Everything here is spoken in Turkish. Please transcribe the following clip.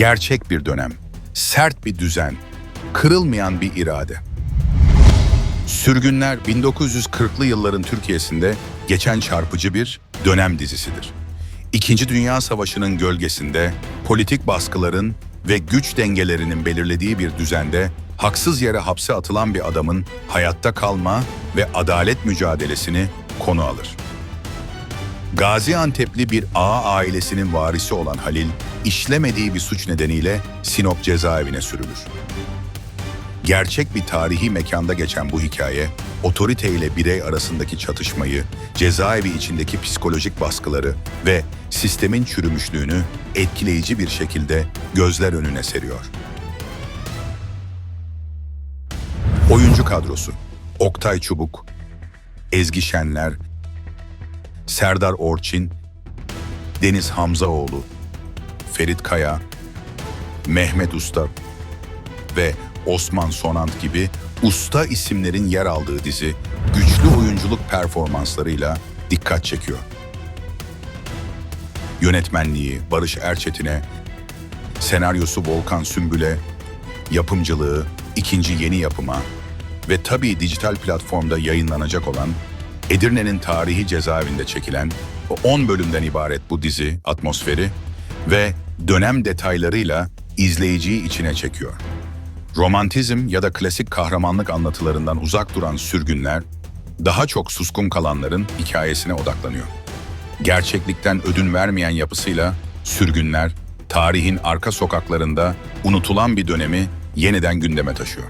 Gerçek bir dönem, sert bir düzen, kırılmayan bir irade. Sürgünler 1940'lı yılların Türkiye'sinde geçen çarpıcı bir dönem dizisidir. İkinci Dünya Savaşı'nın gölgesinde politik baskıların ve güç dengelerinin belirlediği bir düzende haksız yere hapse atılan bir adamın hayatta kalma ve adalet mücadelesini konu alır. Gaziantep'li bir ağa ailesinin varisi olan Halil, işlemediği bir suç nedeniyle Sinop cezaevine sürülür. Gerçek bir tarihi mekanda geçen bu hikaye, otorite ile birey arasındaki çatışmayı, cezaevi içindeki psikolojik baskıları ve sistemin çürümüşlüğünü etkileyici bir şekilde gözler önüne seriyor. Oyuncu kadrosu Oktay Çubuk, Ezgi Şenler, Serdar Orçin, Deniz Hamzaoğlu, Ferit Kaya, Mehmet Usta ve Osman Sonant gibi usta isimlerin yer aldığı dizi güçlü oyunculuk performanslarıyla dikkat çekiyor. Yönetmenliği Barış Erçetin'e, senaryosu Volkan Sümbül'e, yapımcılığı ikinci yeni yapıma ve tabii dijital platformda yayınlanacak olan Edirne'nin tarihi cezaevinde çekilen o 10 bölümden ibaret bu dizi atmosferi ve dönem detaylarıyla izleyiciyi içine çekiyor. Romantizm ya da klasik kahramanlık anlatılarından uzak duran sürgünler, daha çok suskun kalanların hikayesine odaklanıyor. Gerçeklikten ödün vermeyen yapısıyla sürgünler, tarihin arka sokaklarında unutulan bir dönemi yeniden gündeme taşıyor.